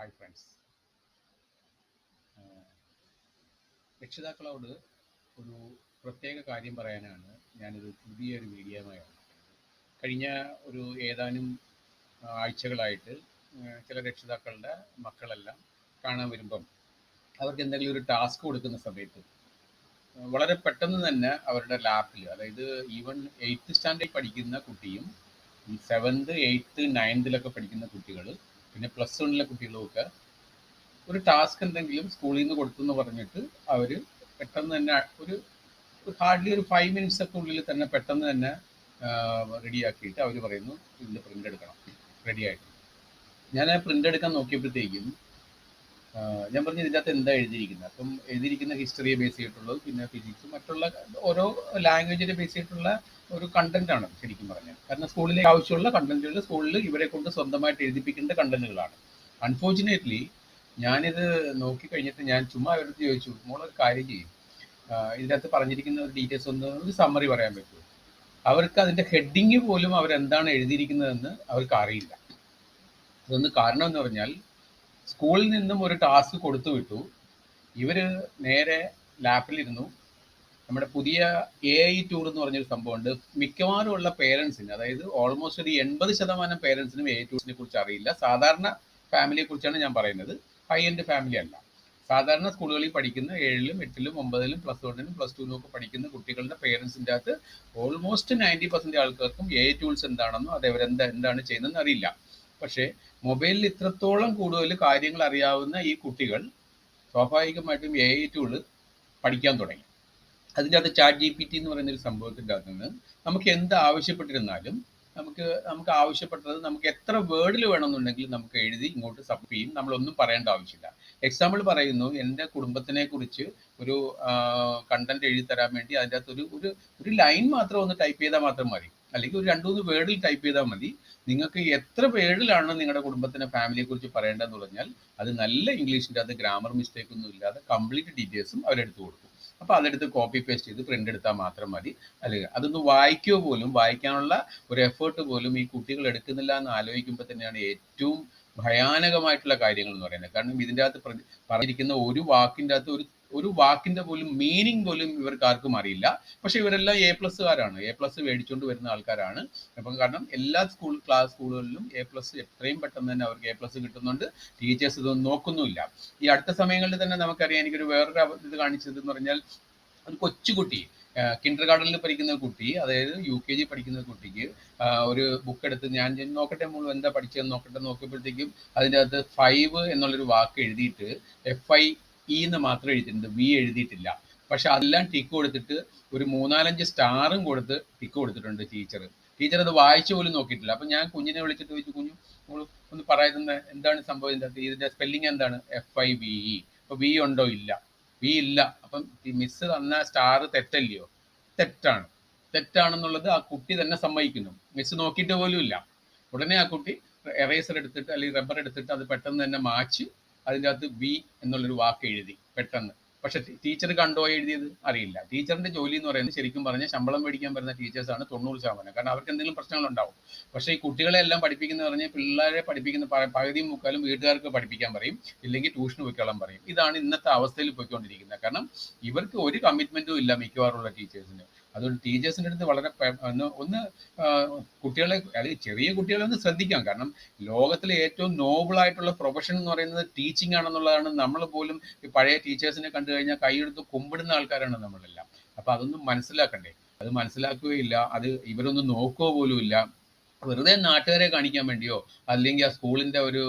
Hi friends. രക്ഷിതാക്കളോട് ഒരു പ്രത്യേക കാര്യം പറയാനാണ് ഞാനൊരു പുതിയൊരു വീഡിയോയുമായി വന്നത് കഴിഞ്ഞ ഒരു ഏതാനും ആഴ്ചകളായിട്ട് ചില രക്ഷിതാക്കളുടെ മക്കളെല്ലാം കാണാൻ വരുമ്പം അവർക്ക് എന്തെങ്കിലും ഒരു ടാസ്ക് കൊടുക്കുന്ന സമയത്ത് വളരെ പെട്ടെന്ന് തന്നെ അവരുടെ ലാപ്പിൽ അതായത് ഈവൻ എയ്ത്ത് സ്റ്റാൻഡേർഡ് പഠിക്കുന്ന കുട്ടിയും ഈ സെവൻത്ത് എയ്ത്ത് നയൻത്തിലൊക്കെ പഠിക്കുന്ന കുട്ടികൾ പിന്നെ പ്ലസ് വണ്ണിലെ കുട്ടികളുമൊക്കെ ഒരു ടാസ്ക് എന്തെങ്കിലും സ്കൂളിൽ നിന്ന് കൊടുത്തു എന്ന് പറഞ്ഞിട്ട് അവർ പെട്ടെന്ന് തന്നെ ഒരു ഹാർഡ്ലി ഒരു ഫൈവ് മിനിറ്റ്സ് ഒക്കെ ഉള്ളിൽ തന്നെ പെട്ടെന്ന് തന്നെ റെഡിയാക്കിയിട്ട് അവർ പറയുന്നു ഇതിന്റെ പ്രിന്റ് എടുക്കണം. റെഡി ആയിട്ട്. ഞാൻ പ്രിന്റ് എടുക്കാൻ നോക്കിയപ്പോഴത്തേക്കും ഞാൻ പറഞ്ഞു ഇതിന്റെ അകത്ത് എന്താ എഴുതിയിരിക്കുന്നത്? അപ്പം എഴുതിയിരിക്കുന്ന ഹിസ്റ്ററിയെ ബേസ് ചെയ്തിട്ടുള്ളത് പിന്നെ ഫിസിക്സ് മറ്റുള്ള ഓരോ ലാംഗ്വേജിനെ ബേസ് ചെയ്തിട്ടുള്ള ഒരു കണ്ടന്റ് ആണ് ശരിക്കും പറഞ്ഞാൽ. കാരണം സ്കൂളിലേക്ക് ആവശ്യമുള്ള കണ്ടന്റുകൾ സ്കൂളിൽ ഇവരെ കൊണ്ട് സ്വന്തമായിട്ട് എഴുതിപ്പിക്കേണ്ട കണ്ടന്റുകളാണ് അൺഫോർച്ചുനേറ്റ്ലി ഞാനിത് നോക്കി കഴിഞ്ഞിട്ട് ഞാൻ ചുമ്മാ അവരുടെ ചോദിച്ചു മോളൊരു കാര്യം ചെയ്യും. ഇതിനകത്ത് പറഞ്ഞിരിക്കുന്ന ഒരു ഡീറ്റെയിൽസ് ഒന്ന് ഒരു സമ്മറി പറയാൻ പറ്റുമോ അവർക്ക് അതിന്റെ ഹെഡിങ് പോലും അവരെന്താണ് എഴുതിയിരിക്കുന്നതെന്ന് അവർക്ക് അറിയില്ല അതൊന്ന് കാരണം എന്ന് പറഞ്ഞാൽ സ്കൂളിൽ നിന്നും ഒരു ടാസ്ക് കൊടുത്തു വിട്ടു. ഇവർ നേരെ ലാപ്പിലിരുന്നു നമ്മുടെ പുതിയ എ ഐ ടൂർ എന്ന് പറഞ്ഞൊരു സംഭവമുണ്ട്. മിക്കവാറും ഉള്ള പേരൻസിന് അതായത് ഓൾമോസ്റ്റ് ഒരു എൺപത് ശതമാനം പേരൻസിനും എ ഐ ടൂറിനെ കുറിച്ച് അറിയില്ല. സാധാരണ ഫാമിലിയെ കുറിച്ചാണ് ഞാൻ പറയുന്നത്. ഹൈ എൻഡ് ഫാമിലി അല്ല. സാധാരണ സ്കൂളുകളിൽ പഠിക്കുന്ന ഏഴിലും എട്ടിലും ഒമ്പതിലും പ്ലസ് വണ്ണിലും പ്ലസ് ടുവിലും ഒക്കെ പഠിക്കുന്ന കുട്ടികളുടെ പേരൻസിന്റെ അകത്ത് ഓൾമോസ്റ്റ് നയന്റി പെർസെന്റ് ആൾക്കാർക്കും എ ടൂൾസ് എന്താണെന്നോ അത് എന്താണ് ചെയ്യുന്നതെന്ന് അറിയില്ല. പക്ഷേ മൊബൈലിൽ ഇത്രത്തോളം കൂടുതൽ കാര്യങ്ങൾ അറിയാവുന്ന ഈ കുട്ടികൾ സ്വാഭാവികമായിട്ടും എ ഐ ടൂൾ പഠിക്കാൻ തുടങ്ങി. അതിന്റെ അകത്ത് ചാറ്റ് ജി പി ടി എന്ന് പറയുന്ന ഒരു സംഭവത്തിന്റെ അകത്ത് നിന്ന് നമുക്ക് എന്ത് ആവശ്യപ്പെട്ടിരുന്നാലും നമുക്ക് നമുക്ക് ആവശ്യപ്പെട്ടത് നമുക്ക് എത്ര വേർഡിൽ വേണമെന്നുണ്ടെങ്കിൽ നമുക്ക് എഴുതി ഇങ്ങോട്ട് സബ് ചെയ്യും. നമ്മളൊന്നും പറയേണ്ട ആവശ്യമില്ല. എക്സാമ്പിൾ പറയുന്നു എന്റെ കുടുംബത്തിനെ കുറിച്ച് ഒരു കണ്ടന്റ് എഴുതി തരാൻ വേണ്ടി അതിന്റെ അകത്ത് ഒരു ഒരു ഒരു ലൈൻ മാത്രം ഒന്ന് ടൈപ്പ് ചെയ്താൽ മാത്രം മതി. അല്ലെങ്കിൽ ഒരു രണ്ടു മൂന്ന് വേർഡിൽ ടൈപ്പ് ചെയ്താൽ മതി. നിങ്ങൾക്ക് എത്ര വേർഡിലാണ് നിങ്ങളുടെ കുടുംബത്തിനെ ഫാമിലിയെ കുറിച്ച് പറയേണ്ടതെന്ന് പറഞ്ഞാൽ അത് നല്ല ഇംഗ്ലീഷിന്റെ അത് ഗ്രാമർ മിസ്റ്റേക്ക് ഒന്നും ഇല്ലാതെ കംപ്ലീറ്റ് ഡീറ്റെയിൽസും അവരെടുത്ത് കൊടുക്കും. അപ്പോൾ അതെടുത്ത് കോപ്പി പേസ്റ്റ് ചെയ്ത് പ്രിന്റ് എടുത്താൽ മാത്രം മതി. അല്ലെങ്കിൽ അതൊന്ന് വായിക്കുക പോലും വായിക്കാനുള്ള ഒരു എഫേർട്ട് പോലും ഈ കുട്ടികൾ എടുക്കുന്നില്ല എന്ന് ആലോചിക്കുമ്പോൾ തന്നെയാണ് ഏറ്റവും ഭയാനകമായിട്ടുള്ള കാര്യങ്ങൾ എന്ന് പറയുന്നത്. കാരണം ഇതിന്റെ അകത്ത് പറഞ്ഞിരിക്കുന്ന ഒരു വാക്കിന്റെ അകത്ത് ഒരു ഒരു വാക്കിന്റെ പോലും മീനിങ് പോലും ഇവർക്ക് ആർക്കും അറിയില്ല. പക്ഷെ ഇവരെല്ലാം എ പ്ലസ്സുകാരാണ് എ പ്ലസ് മേടിച്ചുകൊണ്ട് വരുന്ന ആൾക്കാരാണ്. അപ്പം കാരണം എല്ലാ സ്കൂൾ ക്ലാസ് സ്കൂളുകളിലും എ പ്ലസ് എത്രയും പെട്ടെന്ന് തന്നെ അവർക്ക് എ പ്ലസ് കിട്ടുന്നുണ്ട്. ടീച്ചേഴ്സ് ഇതൊന്നും നോക്കുന്നുമില്ല. ഈ അടുത്ത സമയങ്ങളിൽ തന്നെ നമുക്കറിയാം എനിക്കൊരു വേറൊരു ഇത് കാണിച്ചത് എന്ന് പറഞ്ഞാൽ ഒരു കൊച്ചുകുട്ടി കിൻഡർ ഗാർഡനിൽ പഠിക്കുന്ന കുട്ടി അതായത് യു കെ ജി പഠിക്കുന്ന കുട്ടിക്ക് ഒരു ബുക്ക് എടുത്ത് ഞാൻ നോക്കട്ടെ മോൾ എന്താ പഠിച്ചതെന്ന് നോക്കട്ടെ നോക്കിയപ്പോഴത്തേക്കും അതിന്റെ അകത്ത് ഫൈവ് എന്നുള്ളൊരു വാക്ക് എഴുതിയിട്ട് എഫ് ഐ ഇ എന്ന് മാത്രം എഴുതിയിട്ടുണ്ട്. വി എഴുതിയിട്ടില്ല. പക്ഷെ അതെല്ലാം ടിക്ക് കൊടുത്തിട്ട് ഒരു മൂന്നാലഞ്ച് സ്റ്റാറും കൊടുത്ത് ടിക്ക് കൊടുത്തിട്ടുണ്ട് ടീച്ചർ ടീച്ചർ അത് വായിച്ചു പോലും നോക്കിയിട്ടില്ല. അപ്പം ഞാൻ കുഞ്ഞിനെ വിളിച്ചിട്ട് ചോദിച്ചു കുഞ്ഞു ഒന്ന് പറയുന്നത് എന്താണ് സംഭവം? ഇതിന്റെ സ്പെല്ലിംഗ് എന്താണ്? എഫ് ഐ വി ഇ അപ്പോൾ വി ഉണ്ടോ? ഇല്ല. വി ഇല്ല. അപ്പം മിസ് തന്ന സ്റ്റാർ തെറ്റല്ലയോ? തെറ്റാണ്. തെറ്റാണെന്നുള്ളത് ആ കുട്ടി തന്നെ സമ്മതിക്കുന്നു. മിസ് നോക്കിയിട്ട് പോലും ഇല്ല. ഉടനെ ആ കുട്ടി എറേസർ എടുത്തിട്ട് അല്ലെങ്കിൽ റബ്ബർ എടുത്തിട്ട് അത് പെട്ടെന്ന് തന്നെ മാച്ച് അതിന്റെ അകത്ത് ബി എന്നുള്ളൊരു വാക്ക് എഴുതി പെട്ടെന്ന്. പക്ഷെ ടീച്ചർ കണ്ടോ എഴുതിയത്? അറിയില്ല. ടീച്ചറിന്റെ ജോലി എന്ന് പറയുന്നത് ശരിക്കും പറഞ്ഞാൽ ശമ്പളം മേടിക്കാൻ വരുന്ന ടീച്ചേഴ്സാണ് തൊണ്ണൂറ് ശതമാനം. കാരണം അവർക്ക് എന്തെങ്കിലും പ്രശ്നങ്ങൾ ഉണ്ടാവും. പക്ഷേ ഈ കുട്ടികളെ എല്ലാം പഠിപ്പിക്കുന്ന പറഞ്ഞാൽ പിള്ളേരെ പഠിപ്പിക്കുന്ന പകുതി മുക്കാലും വീട്ടുകാർക്ക് പഠിപ്പിക്കാൻ പറയും. ഇല്ലെങ്കിൽ ട്യൂഷന് പോയിക്കോളാൻ പറയും. ഇതാണ് ഇന്നത്തെ അവസ്ഥയിൽ പോയിക്കൊണ്ടിരിക്കുന്നത്. കാരണം ഇവർക്ക് ഒരു കമ്മിറ്റ്മെന്റും ഇല്ല മിക്കവാറുള്ള ടീച്ചേഴ്സിന് അതുകൊണ്ട് ടീച്ചേഴ്സിന്റെ അടുത്ത് വളരെ ഒന്ന് ഒന്ന് കുട്ടികളെ അല്ലെങ്കിൽ ചെറിയ കുട്ടികളെ ഒന്ന് ശ്രദ്ധിക്കാം. കാരണം ലോകത്തിലെ ഏറ്റവും നോബിൾ ആയിട്ടുള്ള പ്രൊഫഷൻ എന്ന് പറയുന്നത് ടീച്ചിങ് ആണെന്നുള്ളതാണ്. നമ്മൾ പോലും ഈ പഴയ ടീച്ചേഴ്സിനെ കണ്ടു കഴിഞ്ഞാൽ കൈയെടുത്ത് കുമ്പിടുന്ന ആൾക്കാരാണ് നമ്മളെല്ലാം. അപ്പൊ അതൊന്നും മനസ്സിലാക്കണ്ടേ? അത് മനസ്സിലാക്കുകയില്ല. അത് ഇവരൊന്നും നോക്കുക ഇല്ല വെറുതെ നാട്ടുകാരെ കാണിക്കാൻ വേണ്ടിയോ അല്ലെങ്കിൽ ആ സ്കൂളിന്റെ ഒരു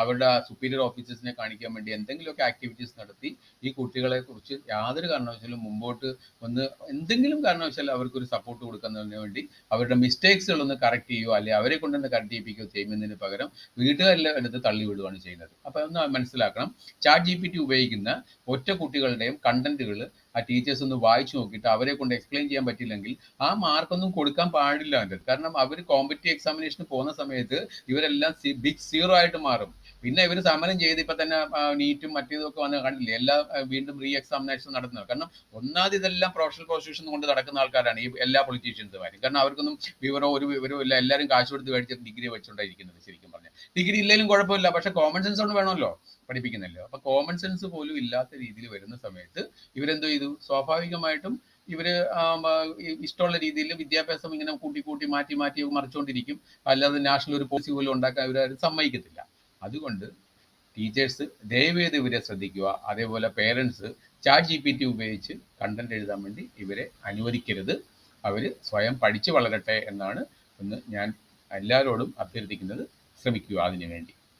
അവരുടെ സുപ്പീരിയർ ഓഫീസേഴ്സിനെ കാണിക്കാൻ വേണ്ടി എന്തെങ്കിലുമൊക്കെ ആക്ടിവിറ്റീസ് നടത്തി ഈ കുട്ടികളെ കുറിച്ച് യാതൊരു കാരണവശാലും മുമ്പോട്ട് ഒന്ന് എന്തെങ്കിലും കാരണവശാലും അവർക്കൊരു സപ്പോർട്ട് കൊടുക്കുന്നതിന് വേണ്ടി അവരുടെ മിസ്റ്റേക്സുകളൊന്ന് കറക്റ്റ് ചെയ്യുകയോ അല്ലെങ്കിൽ അവരെ കൊണ്ടുവന്ന് കറക്റ്റ് ചെയ്യിപ്പിക്കുകയോ ചെയ്യുന്നതിന് പകരം വീട്ടുകാരെല്ലാം എടുത്ത് തള്ളി വിടുകയാണ് ചെയ്യുന്നത്. അപ്പോൾ ഒന്ന് മനസ്സിലാക്കണം ചാറ്റ് ജി പി ടി ഉപയോഗിക്കുന്ന ഒറ്റ കുട്ടികളുടെയും കണ്ടന്റുകൾ ആ ടീച്ചേഴ്സ് ഒന്ന് വായിച്ചു നോക്കിയിട്ട് അവരെ കൊണ്ട് എക്സ്പ്ലെയിൻ ചെയ്യാൻ പറ്റില്ലെങ്കിൽ ആ മാർക്കൊന്നും കൊടുക്കാൻ പാടില്ല. അതിന്റെ കാരണം അവർ കോമ്പറ്റീവ് എക്സാമിനേഷന് പോകുന്ന സമയത്ത് ഇവരെല്ലാം ബിഗ് സീറോ ആയിട്ട് മാറും. പിന്നെ ഇവർ സമരം ചെയ്ത് ഇപ്പൊ തന്നെ നീറ്റും മറ്റേതും ഒക്കെ വന്ന് കണ്ടില്ലേ എല്ലാ വീണ്ടും റീ എക്സാമിനേഷൻ നടത്തുന്നത്. കാരണം ഒന്നാമത് ഇതെല്ലാം പ്രൊഫഷണൽ പ്രോസിക്യൂഷൻ കൊണ്ട് നടക്കുന്ന ആൾക്കാരാണ് ഈ എല്ലാ പൊളിറ്റീഷ്യൻസുമാരും കാരണം അവർക്കൊന്നും വിവരോ ഒരു വിവരവും ഇല്ല. എല്ലാവരും കാശ് കൊടുത്ത് മേടിച്ചിട്ട് ഡിഗ്രി വെച്ചുകൊണ്ടായിരിക്കുന്നത് ശരിക്കും പറഞ്ഞാൽ ഡിഗ്രി ഇല്ലെങ്കിലും കുഴപ്പമില്ല. പക്ഷെ കോമൺ സെൻസ് കൊണ്ട് വേണമല്ലോ പഠിപ്പിക്കുന്നല്ലോ. അപ്പൊ കോമൺ സെൻസ് പോലും ഇല്ലാത്ത രീതിയിൽ വരുന്ന സമയത്ത് ഇവരെന്തോ ചെയ്തു? സ്വാഭാവികമായിട്ടും ഇവർ ഇഷ്ടമുള്ള രീതിയിൽ വിദ്യാഭ്യാസം ഇങ്ങനെ കൂട്ടി കൂട്ടി മാറ്റി മാറ്റി മറിച്ചുകൊണ്ടിരിക്കും അല്ലാതെ നാഷണൽ ഒരു പോളിസി പോലും ഉണ്ടാക്കാൻ ഇവർ സമ്മതിക്കത്തില്ല. അതുകൊണ്ട് ടീച്ചേഴ്സ് ദയവേത് ഇവരെ ശ്രദ്ധിക്കുക. അതേപോലെ parents chat G P T ഉപയോഗിച്ച് കണ്ടന്റ് എഴുതാൻ വേണ്ടി ഇവരെ അനുവദിക്കരുത്. അവർ സ്വയം പഠിച്ചു വളരട്ടെ എന്നാണ് ഒന്ന് ഞാൻ എല്ലാവരോടും അഭ്യർത്ഥിക്കുന്നത്. ശ്രമിക്കുക അതിനു വേണ്ടി